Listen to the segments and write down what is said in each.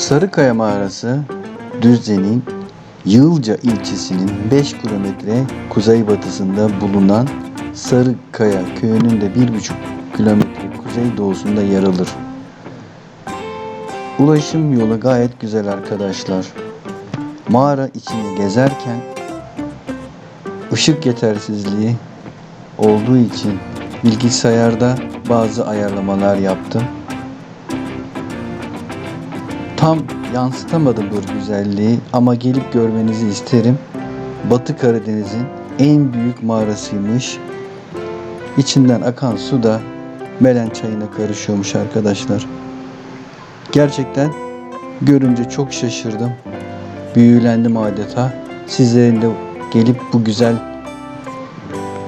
Sarıkaya Mağarası, Düzce'nin Yığılca ilçesinin 5 kilometre kuzeybatısında bulunan Sarıkaya köyünün de 1,5 kilometre kuzeydoğusunda yer alır. Ulaşım yolu gayet güzel arkadaşlar. Mağara içini gezerken ışık yetersizliği olduğu için bilgisayarda bazı ayarlamalar yaptım. Tam yansıtamadım bu güzelliği ama gelip görmenizi isterim. Batı Karadeniz'in en büyük mağarasıymış. İçinden akan su da Melen çayına karışıyormuş arkadaşlar. Gerçekten görünce çok şaşırdım. Büyülendim adeta. Sizlerin de gelip bu güzel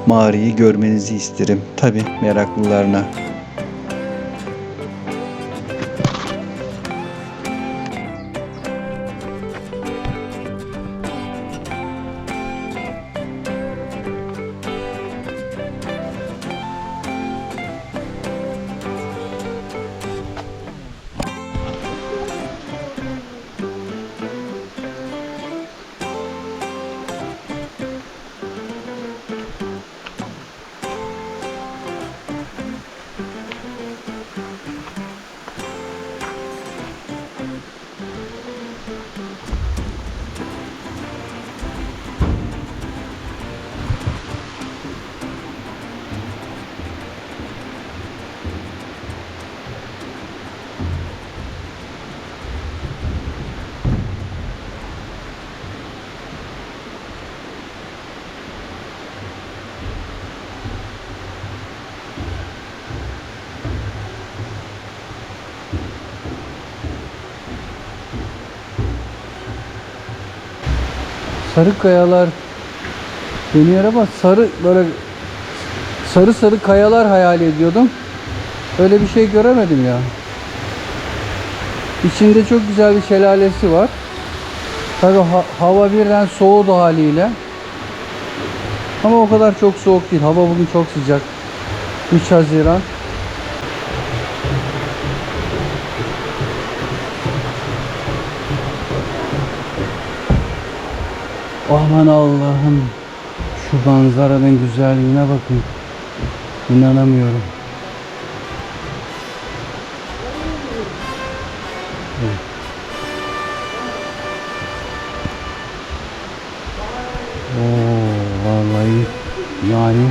mağarayı görmenizi isterim. Tabi meraklılarına. Sarı kayalar deniyor ama sarı böyle sarı sarı kayalar hayal ediyordum. Öyle bir şey göremedim ya. İçinde çok güzel bir şelalesi var. Tabi hava birden soğudu haliyle. Ama o kadar çok soğuk değil. Hava bugün çok sıcak. 3 Haziran. Aman Allah'ım. Şu manzaranın güzelliğine bakın. İnanamıyorum. Evet. Oo, vallahi yani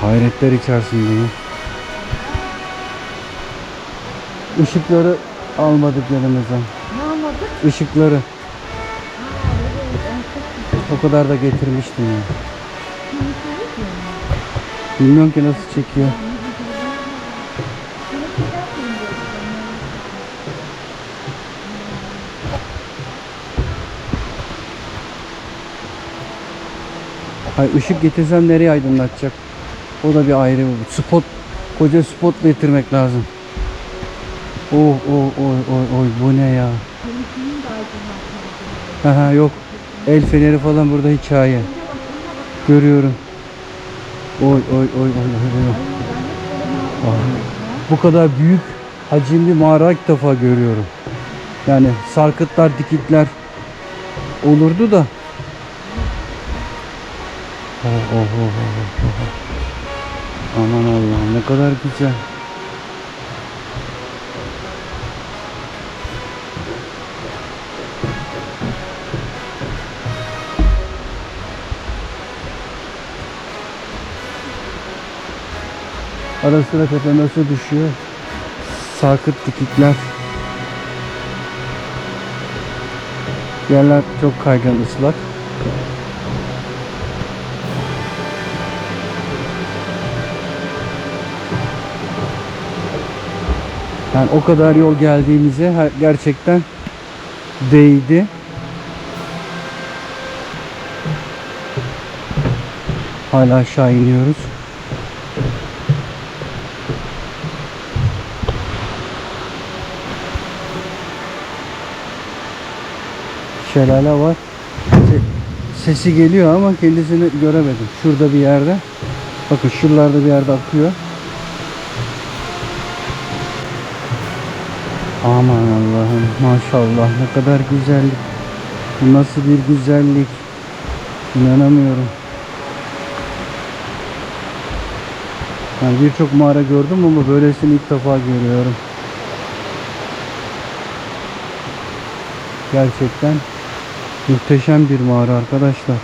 hayretler içerisindeyim. Işıkları almadık yanımıza. Ne almadık? Işıkları. Kadar da getirmiştim ya. Bilmiyorum ki nasıl çekiyor. Hay ışık getirsem nereye aydınlatacak? O da bir ayrı bir spot. Koca spot getirmek lazım. Oh oh oy oy oy bu ne ya? Aha yok. El feneri falan burada hikaye. Görüyorum. Oy oy oy oy oy. Ah, Bu kadar büyük hacimli mağara ilk defa görüyorum. Yani sarkıtlar, dikitler olurdu da. Oh, oh, oh, oh, oh, oh. Aman Allah'ım ne kadar güzel. Ara sıra tepeme su düşüyor. Sarkıt dikikler. Yerler çok kaygan ıslak. Yani o kadar yol geldiğimize gerçekten değdi. Hala aşağı iniyoruz. Şelale var. Se- Sesi geliyor ama kendisini göremedim. Şurada bir yerde. Bakın şuralarda bir yerde akıyor. Aman Allah'ım maşallah ne kadar güzellik. Nasıl bir güzellik. İnanamıyorum. Yani birçok mağara gördüm ama böylesini ilk defa görüyorum. Gerçekten muhteşem bir mağara arkadaşlar.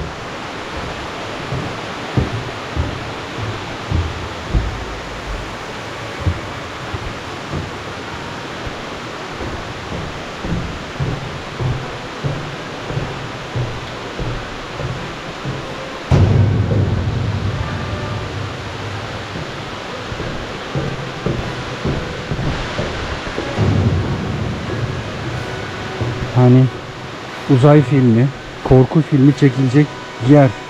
Hani uzay filmi, korku filmi çekilecek yer.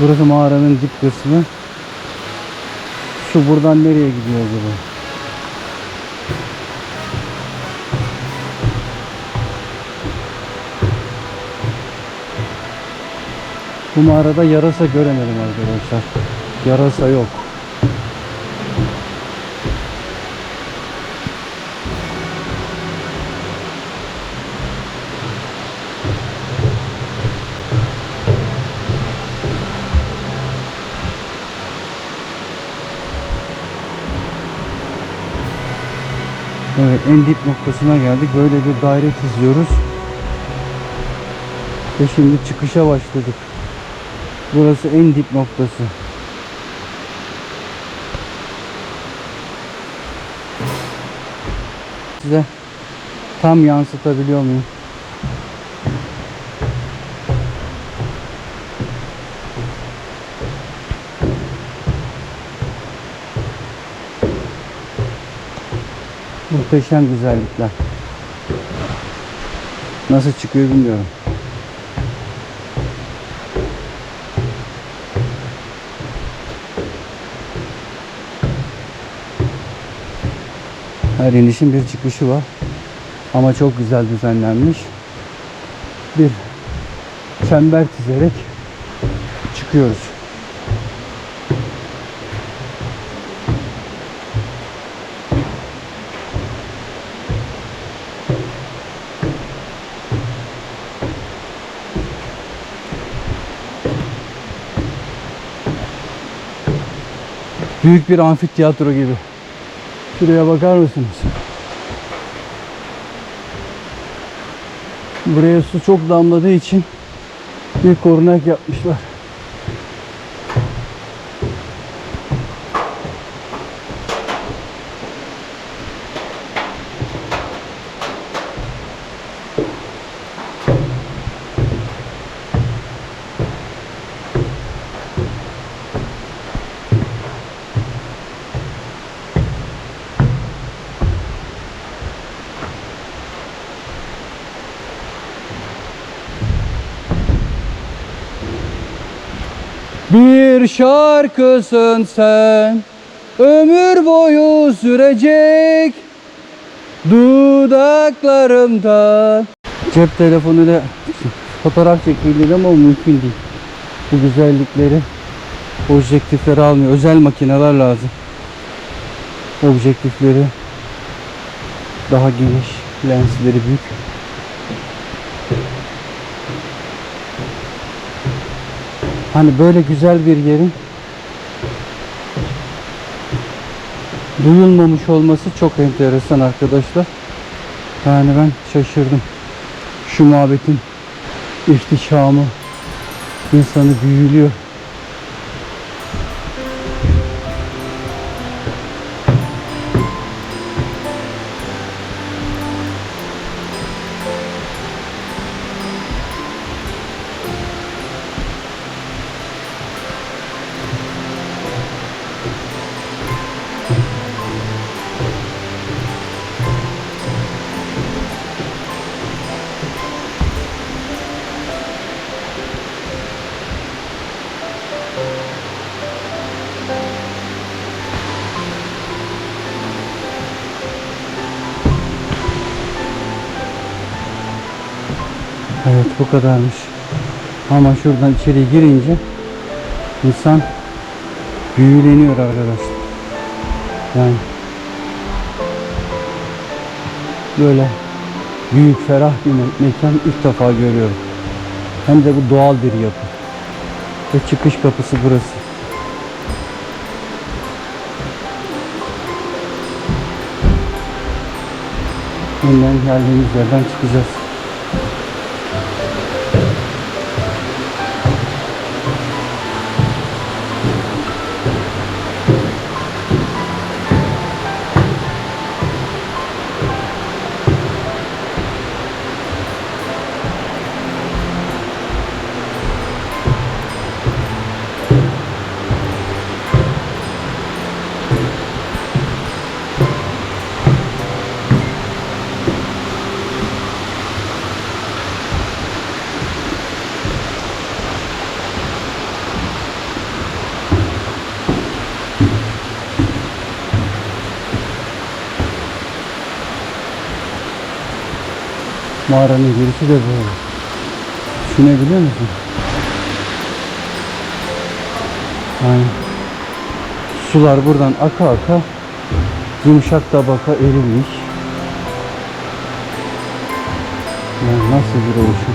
Burası mağaranın dip kısmı. Su buradan nereye gidiyor acaba? Bu mağarada yarasa göremedim arkadaşlar. Yarasa yok. En dip noktasına geldik. Böyle bir daire çiziyoruz. Ve şimdi çıkışa başladık. Burası en dip noktası. Size tam yansıtabiliyor muyum? Muhteşem güzellikler. Nasıl çıkıyor bilmiyorum. Her inişin bir çıkışı var. Ama çok güzel düzenlenmiş. Bir çember çizerek çıkıyoruz. Büyük bir amfiteyatro gibi. Şuraya bakar mısınız? Buraya su çok damladığı için bir korunak yapmışlar. Bir şarkısın sen Ömür boyu sürecek Dudaklarımdan Cep telefonuyla fotoğraf çekildi ama o mümkün değil. Bu güzellikleri objektifleri almıyor. Özel makineler lazım. Objektifleri daha geniş, lensleri büyük. Hani böyle güzel bir yerin duyulmamış olması çok enteresan arkadaşlar. Yani ben şaşırdım. Şu muhabbetin ihtişamı insanı büyülüyor. Evet bu kadarmış. Ama şuradan içeri girince insan büyüleniyor arkadaşlar. Yani böyle büyük ferah bir me- mekan ilk defa görüyorum. Hem de bu doğal bir yapı. Ve çıkış kapısı burası. Yeniden geldiğimiz yerden çıkacağız. Mağaranın girişi de böyle. Düşünebiliyor musun? Yani sular buradan aka aka yumuşak tabaka erimiş. Yani nasıl bir oluşum?